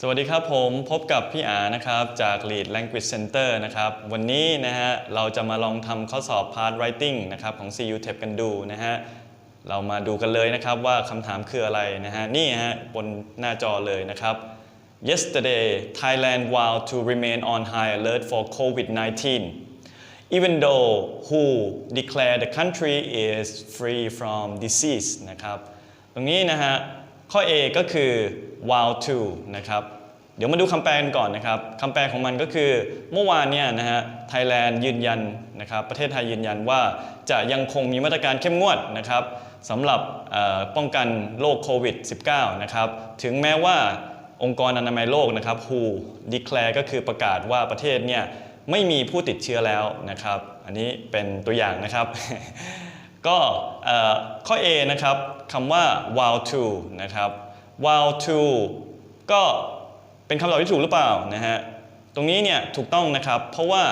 สวัสดีครับผมพบกับพี่อานะครับจาก Lead Language Center นะครับวันนี้นะฮะเราจะมาลองทำข้อสอบ Part Writing นะครับของ CU TEP กันดูนะฮะเรามาดูกันเลยนะครับว่าคำถามคืออะไรนะฮะนี่ฮะบนหน้าจอเลยนะครับ Yesterday Thailand vowed to remain on high alert for COVID-19 even though WHO declared the country is free from disease นะครับตรงนี้นะฮะ ข้อ A ก็คือ vow to นะครับ เดี๋ยวมาดูคำแปลกันก่อนนะครับคำแปลของมันก็คือเมื่อวานเนี่ยนะฮะไทยแลนด์ยืนยันนะครับ ประเทศไทยยืนยันว่าจะยังคงมีมาตรการเข้มงวดนะครับสำหรับป้องกันโรคโควิด -19 นะครับ ถึงแม้ว่าองค์กรอนามัยโลกนะครับ WHO declare ก็คือประกาศว่าประเทศเนี่ยไม่มีผู้ติดเชื้อแล้วนะครับ อันนี้เป็นตัวอย่างนะครับ ก็ข้อ A นะครับคำว่า vow to นะครับ vow to ก็เป็นคำตอบที่ถูกหรือเปล่านะฮะตรงนี้เนี่ยถูกต้องนะครับเพราะว่า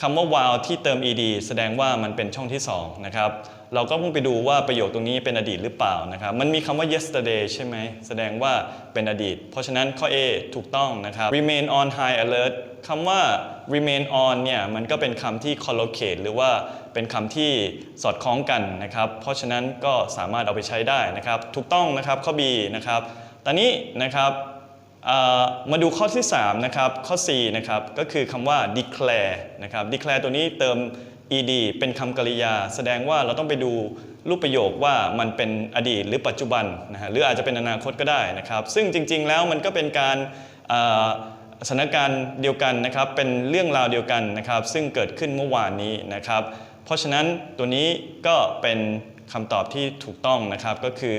คำว่า vow ที่เติม ed แสดงว่ามันเป็นช่องที่2นะครับ เราก็ต้องไปดูว่าประโยคตรงนี้เป็นอดีตหรือเปล่านะครับ มันมีคำว่า yesterday ใช่ไหม แสดงว่าเป็นอดีต เพราะฉะนั้นข้อ A ถูกต้องนะครับ remain on high alert คำว่า remain on เนี่ย มันก็เป็นคำที่ collocate หรือว่าเป็นคำที่สอดคล้องกันนะครับ เพราะฉะนั้นก็สามารถเอาไปใช้ได้นะครับ ถูกต้องนะครับข้อ B นะครับ ตอนนี้นะครับ มาดูข้อที่ 3 นะครับ ข้อ C นะครับ ก็คือคำว่า declare นะครับ declare ตัวนี้เติม ed เป็นคำกริยา แสดงว่าเราต้องไปดูรูปประโยคว่ามันเป็นอดีตหรือปัจจุบันนะฮะหรืออาจจะเป็นอนาคตก็ได้นะครับ ซึ่งจริง ๆ แล้วมันก็เป็นการอสถานการณ์เดียวกันนะครับ เป็นเรื่องราวเดียวกันนะครับ ซึ่งเกิดขึ้นเมื่อวานนี้นะครับ เพราะฉะนั้นตัวนี้ก็เป็นคำตอบที่ถูกต้องนะครับ ก็คือ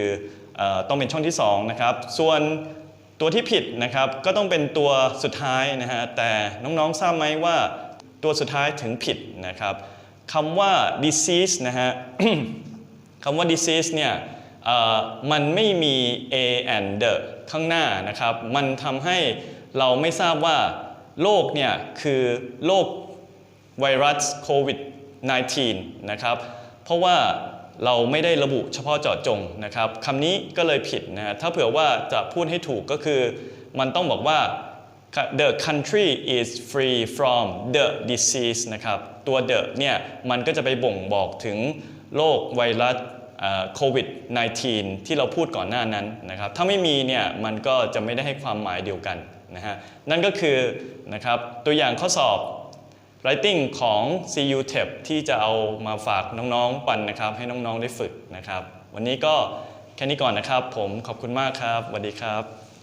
เออต้องเป็นช่องที่2นะครับ ส่วน ตัวที่ผิดนะครับก็ต้องเป็นตัวสุดท้ายนะฮะแต่น้องๆทราบไหมว่าตัวสุดท้ายถึงผิดนะครับคำว่า disease นะฮะคำว่า disease เนี่ยมันไม่มี a and the ข้างหน้านะครับ มันทำให้เราไม่ทราบว่าโรคเนี่ยคือโรคไวรัสโควิด -19 นะครับ เพราะว่า เราไม่ได้ระบุเฉพาะเจาะจงนะครับคำนี้ก็เลยผิดนะถ้าเผื่อว่าจะพูดให้ถูกก็คือ มันต้องบอกว่า the country is free from the disease นะครับตัว the เนี่ยมันก็จะไปบ่งบอกถึงโรคไวรัสโควิด -19 ที่เราพูดก่อนหน้านั้นนะครับถ้าไม่มีเนี่ยมันก็จะไม่ได้ให้ความหมายเดียวกันนะฮะนั่นก็คือนะครับตัวอย่างข้อสอบ writing ของ CU TEP ที่จะเอามาฝากน้องๆปันนะครับ ให้น้องๆได้ฝึกนะครับ วันนี้ก็แค่นี้ก่อนนะครับ ผมขอบคุณมากครับสวัสดีครับ